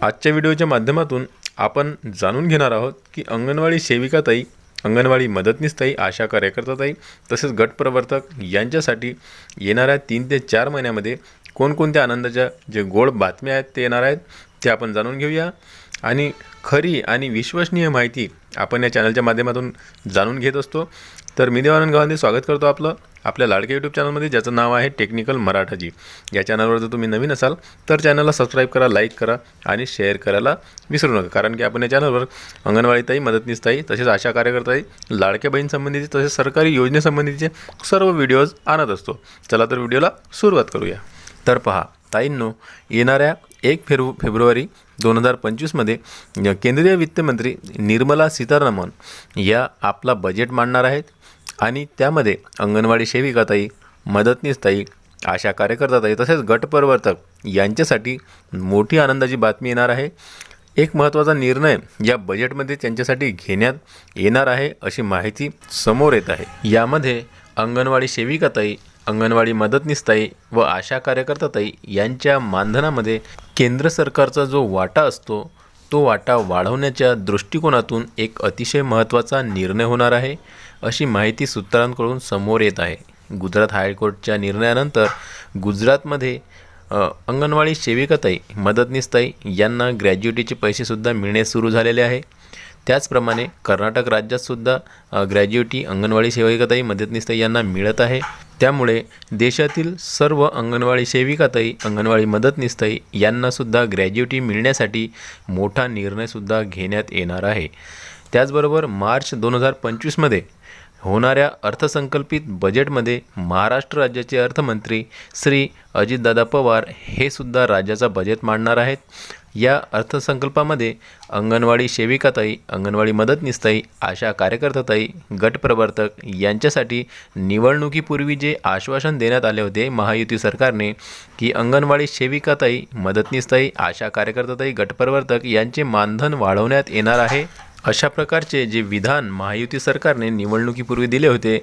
आजच्या व्हिडिओच्या माध्यमातून आपण जाणून घेणार आहोत की अंगणवाडी सेविकाताई अंगणवाडी मदतनीसताई आशा कार्यकर्ताताई तसेच गटप्रवर्तक यांच्यासाठी येणाऱ्या तीन ते चार महिन्यामध्ये कोणकोणत्या आनंदाच्या जे गोड बातम्या आहेत ते येणार आहेत ते आपण जाणून घेऊया. आणि खरी आणि विश्वसनीय माहिती आपण या चॅनलच्या माध्यमातून जाणून घेत असतो. तर मी देवानंद गावांनी स्वागत करतो आपलं. आपल्या लाडके यूट्यूब चॅनलमध्ये ज्याचं नाव आहे टेक्निकल मराठाजी या चॅनलवर जर तुम्ही नवीन असाल तर चॅनलला सबस्क्राईब करा लाईक करा आणि शेअर करायला विसरू नका. कारण की आपण या चॅनलवर अंगणवाडीताई मदतनीसताई तसेच आशा कार्यकर्ताई लाडक्या बहीणसंबंधीचे तसेच सरकारी योजनेसंबंधीचे सर्व व्हिडिओज आणत असतो. चला तर व्हिडिओला सुरुवात करूया. तर पहा ताईंनो येणाऱ्या एक फेब्रु फेब्रुवारी दोन हजार पंचवीसमध्ये केंद्रीय वित्तमंत्री निर्मला सीतारामन या आपला बजेट मांडणार आहेत आणि त्यामध्ये अंगणवाडी सेविकाताई मदतनीसताई आशा कार्यकर्ताताई तसेच गटप्रवर्तक यांच्यासाठी मोठी आनंदाची बातमी येणार आहे. एक महत्त्वाचा निर्णय या बजेटमध्ये त्यांच्यासाठी घेण्यात येणार आहे अशी माहिती समोर येत आहे. यामध्ये अंगणवाडी सेविकाताई अंगणवाडी मदतनीसताई व आशा कार्यकर्ताताई यांच्या मानधनामध्ये केंद्र सरकारचा जो वाटा असतो तो वाटा वाढवण्याच्या दृष्टिकोनातून एक अतिशय महत्त्वाचा निर्णय होणार आहे अशी माहिती सूत्रांकडून समोर येत आहे. गुजरात हायकोर्टच्या निर्णयानंतर गुजरातमध्ये अंगणवाडी सेविकाताई मदतनीसताई यांना ग्रॅज्युएटीचे पैसेसुद्धा मिळणे सुरू झालेले आहे. त्याचप्रमाणे कर्नाटक राज्यातसुद्धा ग्रॅज्युएटी अंगणवाडी सेविकाताई मदतनीसताई यांना मिळत आहे. त्यामुळे देशातील सर्व अंगणवाडी सेविकाताई अंगणवाडी मदतनीसताई यांनासुद्धा ग्रॅज्युएटी मिळण्यासाठी मोठा निर्णयसुद्धा घेण्यात येणार आहे. त्याचबरोबर मार्च दोन हजार पंचवीसमध्ये होणाऱ्या अर्थसंकल्पित बजेटमध्ये महाराष्ट्र राज्याचे अर्थमंत्री श्री अजितदादा पवार हे सुद्धा राज्याचा बजेट मांडणार आहेत. या अर्थसंकल्पामध्ये अंगणवाडी सेविकाताई अंगणवाडी मदतनीसताई आशा कार्यकर्ताताई गटप्रवर्तक यांच्यासाठी निवडणुकीपूर्वी जे आश्वासन देण्यात आले होते महायुती सरकारने की अंगणवाडी सेविकाताई मदतनीसताई आशा कार्यकर्ताताई गटप्रवर्तक यांचे मानधन वाढवण्यात येणार आहे. अशा प्रकारचे जे विधान महायुती सरकारने निवडणुकीपूर्वी दिले होते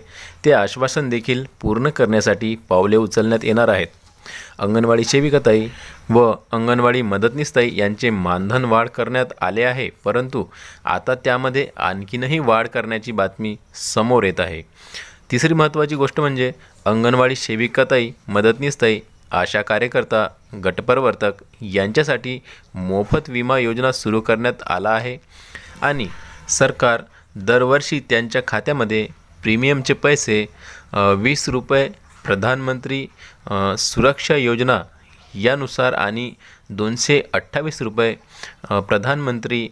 ते आश्वासन देखील पूर्ण करण्यासाठी पावले उचलण्यात येणार आहेत. अंगणवाडी सेविकाताई व अंगणवाडी मदतनीसताई यांचे मानधन वाढ करण्यात आले आहे. परंतु आता त्यामध्ये आणखीनही वाढ करण्याची बातमी समोर येत आहे. तिसरी महत्त्वाची गोष्ट म्हणजे अंगणवाडी सेविकाताई मदतनीसताई आशा कार्यकर्ता गटप्रवर्तक यांच्यासाठी मोफत विमा योजना सुरू करण्यात आला आहे आणि सरकार दरवर्षी त्यांच्या खात्यामध्ये प्रीमियमचे पैसे वीस रुपये प्रधानमंत्री सुरक्षा योजना यानुसार आणि दोनशे अठ्ठावीस रुपये प्रधानमंत्री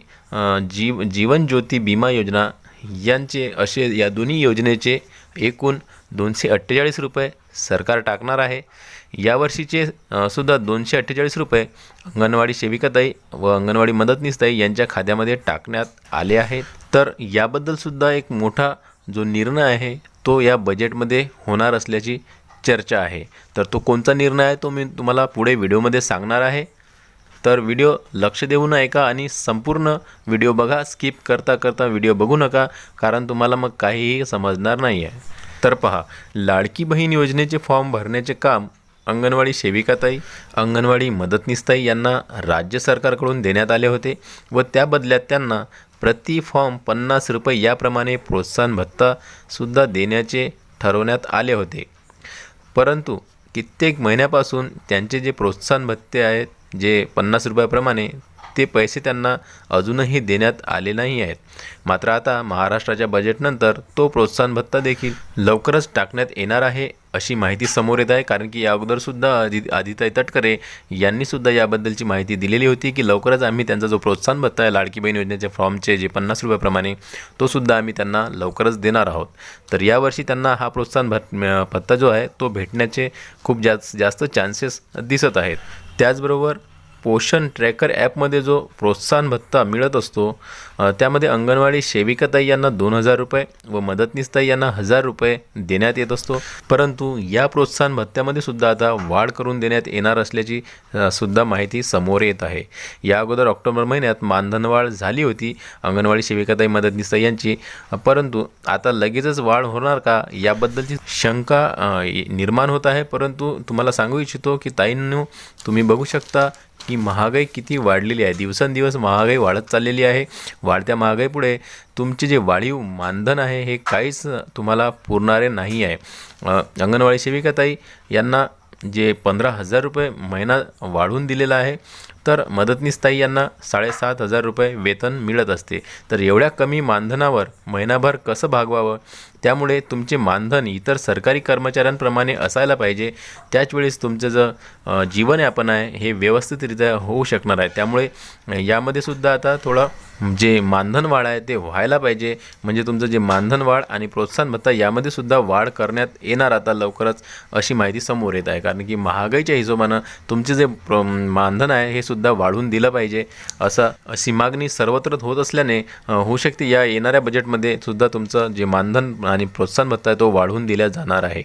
जीव जीवन ज्योती बिमा योजना यांचे असे या दोन्ही योजनेचे एकूण दोनशे अठ्ठेचाळीस रुपये सरकार टाकणार आहे. यावर्षीचे सुद्धा दोनशे अठ्ठेचाळीस रुपये अंगणवाडी सेविकाताई व अंगणवाडी मदतनीसताई यांच्या खात्यामध्ये टाकण्यात आले आहेत. तर याबद्दलसुद्धा एक मोठा जो निर्णय आहे तो या बजेटमध्ये होणार असल्याची चर्चा आहे. तर तो कोणता निर्णय आहे तो मी तुम्हाला पुढे व्हिडिओमध्ये सांगणार आहे. तर व्हिडिओ लक्ष देऊन ऐका आणि संपूर्ण व्हिडिओ बघा. स्किप करता करता व्हिडिओ बघू नका कारण तुम्हाला मग काहीही समजणार नाही आहे तर पहा लाडकी बहीण योजनेचे फॉर्म भरण्याचे काम अंगणवाडी सेविकाताई अंगणवाडी मदतनीसताई यांना राज्य सरकारकडून देण्यात आले होते व त्या बदल्यात त्यांना प्रति फॉर्म पन्नास रुपये याप्रमाणे प्रोत्साहन भत्तासुद्धा देण्याचे ठरवण्यात आले होते. परंतु कित्येक महिन्यापासून त्यांचे जे प्रोत्साहन भत्ते आहेत जे पन्नास रुपयाप्रमाणे ते पैसे त्यांना अजूनही देण्यात आले नाही आहेत. मात्र आता महाराष्ट्राच्या बजेटनंतर तो प्रोत्साहन भत्ता देखील लवकरच टाकण्यात येणार आहे अशी माहिती समोर येत आहे. कारण की या अगोदरसुद्धा आदि आदिताई तटकरे यांनीसुद्धा याबद्दलची माहिती दिलेली होती की लवकरच आम्ही त्यांचा जो प्रोत्साहन भत्ता आहे लाडकी बहीण योजनेच्या फॉर्मचे जे पन्नास रुपयाप्रमाणे तोसुद्धा आम्ही त्यांना लवकरच देणार आहोत. तर यावर्षी त्यांना हा प्रोत्साहन भत् भत्ता जो आहे तो भेटण्याचे खूप जास्त जास्त चान्सेस दिसत आहेत. त्याचबरोबर पोषण ट्रॅकर ॲपमध्ये जो प्रोत्साहन भत्ता मिळत असतो त्यामध्ये अंगणवाडी सेविकाताई यांना दोन हजार रुपये व मदतनीसताई यांना हजार रुपये देण्यात येत असतो. परंतु या प्रोत्साहन भत्त्यामध्ये सुद्धा आता वाढ करून देण्यात येणार असल्याची सुद्धा माहिती समोर येत आहे. या अगोदर ऑक्टोबर महिन्यात मानधनवाढ झाली होती अंगणवाडी सेविकाताई मदतनीसताई यांची. परंतु आता लगेचच वाढ होणार का याबद्दलची शंका निर्माण होत आहे. परंतु तुम्हाला सांगू इच्छितो की ताईंनो तुम्ही बघू शकता की महागाई किती वाढलेली आहे? दिवसेंदिवस महागाई वाढत चाललेली आहे. वाढत्या महागाईपुढे तुमचे जे वाढीव मानधन आहे हे काहीच तुम्हाला पुरणारे नाही आहे. अंगणवाडी सेविकाताई यांना जे पंधरा हजार रुपये महिना वाढवून दिलेला आहे तर मदतनीसताई यांना साडेसात हजार रुपये वेतन मिळत असते. तर एवढ्या कमी मानधनावर महिनाभर कसं भागवावं? त्यामुळे तुमचे मानधन इतर सरकारी कर्मचाऱ्यांप्रमाणे असायला पाहिजे. त्याच वेळेस तुमचं जे जीवनयापन आहे हे व्यवस्थितरित्या होऊ शकणार आहे. त्यामुळे यामध्ये सुद्धा आता थोडं जे मानधन वाढ आहे ते व्हायला पाहिजे. म्हणजे तुमचं जे मानधन वाढ आणि प्रोत्साहन भत्ता यामध्ये सुद्धा वाढ करण्यात येणार आता लवकरच अशी माहिती समोर येत आहे. कारण की महागाईच्या हिशोबानं तुमचे जे प्र मानधन आहे हे सुद्धा वाढवून दिलं पाहिजे असं अशी मागणी सर्वत्र होत असल्याने होऊ शकते. या येणाऱ्या बजेटमध्ये सुद्धा तुमचं जे मानधन आणि प्रोत्साहन भत्ता आहे तो वाढवून दिला जाणार आहे.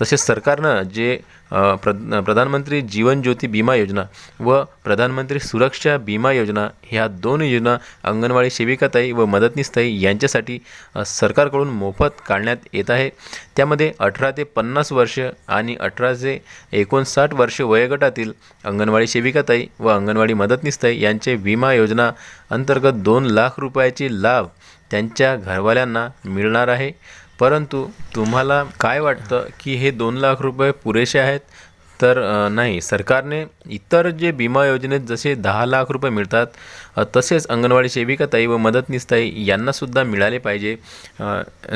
तसेच सरकारनं जे प्र प्रधानमंत्री जीवन ज्योती विमा योजना व प्रधानमंत्री सुरक्षा विमा योजना ह्या दोन योजना अंगणवाडी सेविकाताई व मदतनीसताई यांच्यासाठी सरकारकडून मोफत काढण्यात येत आहे. त्यामध्ये अठरा ते पन्नास वर्ष आणि अठरा ते एकोणसाठ वर्ष वयोगटातील अंगणवाडी सेविकाताई व अंगणवाडी मदतनीसताई यांचे विमा योजना अंतर्गत दोन लाख रुपयाचे लाभ त्यांच्या घरवाल्यांना मिळणार आहे. परंतु तुम्हाला काय वाटतं की हे दोन लाख रुपये पुरेसे आहेत? तर नाही. सरकारने इतर जे विमा योजनेत जसे दहा लाख रुपये मिळतात तसेच अंगणवाडी सेविकाताई व मदतनीसताई यांनासुद्धा मिळाले पाहिजे.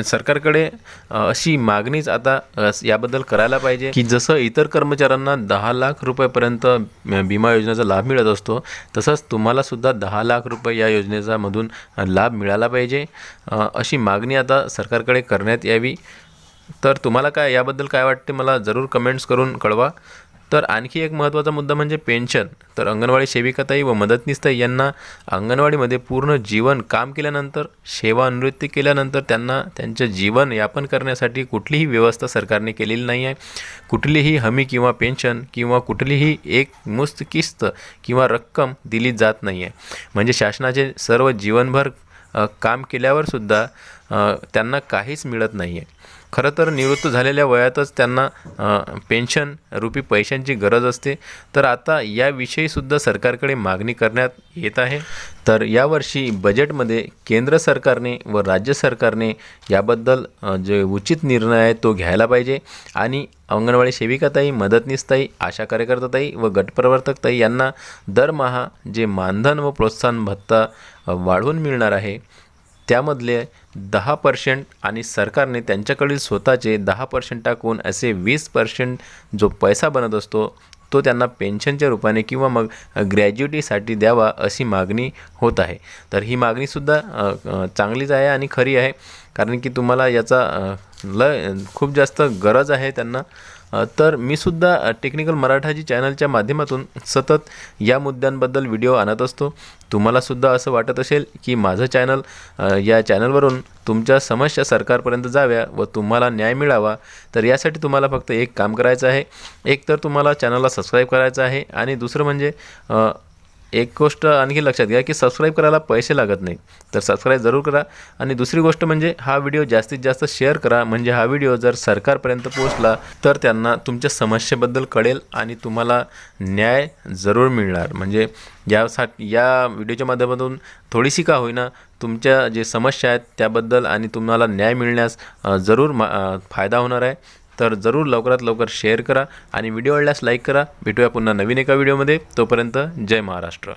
सरकारकडे अशी मागणीच आता याबद्दल करायला पाहिजे की जसं इतर कर्मचाऱ्यांना दहा लाख रुपयेपर्यंत विमा योजनेचा लाभ मिळत असतो तसंच तुम्हालासुद्धा दहा लाख रुपये या योजनेचा मधून लाभ मिळाला पाहिजे. अशी मागणी आता सरकारकडे करण्यात यावी. तर तुम्हाला काय याबद्दल काय वाटते मला जरूर कमेंट्स करून कळवा. तर आणखी एक महत्त्वाचा मुद्दा म्हणजे पेन्शन तर अंगणवाडी सेविकाताई व मदतनीसताई यांना अंगणवाडीमध्ये पूर्ण जीवन काम केल्यानंतर सेवानिवृत्ती केल्यानंतर त्यांना त्यांचं जीवन यापन करण्यासाठी कुठलीही व्यवस्था सरकारने केलेली नाही आहे कुठलीही हमी किंवा पेन्शन किंवा कुठलीही एक मुस्त किस्त किंवा रक्कम दिली जात नाही आहे म्हणजे शासनाचे सर्व जीवनभर काम केल्यावरसुद्धा त्यांना काहीच मिळत नाही आहे खरं तर निवृत्त झालेल्या वयातच त्यांना पेन्शन रुपी पैशांची गरज असते. तर आता याविषयीसुद्धा सरकारकडे मागणी करण्यात येत आहे. तर यावर्षी बजेटमध्ये केंद्र सरकारने व राज्य सरकारने याबद्दल जे उचित निर्णय आहे तो घ्यायला पाहिजे. आणि अंगणवाडी सेविकाताई मदतनीसताई आशा कार्यकर्ताताई व गटप्रवर्तकताई यांना दरमहा जे मानधन व प्रोत्साहन भत्ता वाढवून मिळणार आहे त्यामधले दहा पर्सेंट आणि सरकारने त्यांच्याकडील स्वतःचे दहा पर्सेंट टाकून असे वीस पर्सेंट जो पैसा बनत असतो तो त्यांना पेन्शनच्या रूपाने किंवा मग ग्रॅज्युटीसाठी द्यावा अशी मागणी होत आहे. तर ही मागणीसुद्धा चांगलीच आहे आणि खरी आहे. कारण की तुम्हाला याचा लय ल खूप जास्त गरज आहे त्यांना. तर मी सुद्धा टेक्निकल मराठाजी चॅनलच्या माध्यमातून सतत या मुद्द्यांबद्दल व्हिडिओ आणत असतो. तुम्हालासुद्धा असं वाटत असेल की माझं चॅनल या चॅनलवरून तुमच्या समस्या सरकारपर्यंत जाव्या व तुम्हाला न्याय मिळावा तर यासाठी तुम्हाला फक्त एक काम करायचं आहे. एक तर तुम्हाला चॅनलला सबस्क्राईब करायचं आहे आणि दुसरं म्हणजे एक गोष्ट आणखी लक्षात घ्या की सबस्क्राईब करायला पैसे लागत नाही. तर सबस्क्राईब जरूर करा. आणि दुसरी गोष्ट म्हणजे हा व्हिडिओ जास्तीत जास्त शेअर करा. म्हणजे हा व्हिडिओ जर सरकारपर्यंत पोहोचला तर त्यांना तुमच्या समस्येबद्दल कळेल आणि तुम्हाला न्याय जरूर मिळणार. म्हणजे यासाठी या व्हिडिओच्या माध्यमातून थोडीशी का होईना तुमच्या जे समस्या आहेत त्याबद्दल आणि तुम्हाला न्याय मिळण्यास जरूर मा फायदा होणार आहे. तर जरूर लवकरात लवकर शेअर करा आणि व्हिडिओ आवडल्यास लाईक करा. भेटूया पुन्हा नवीन एका व्हिडिओमध्ये तोपर्यंत जय महाराष्ट्र.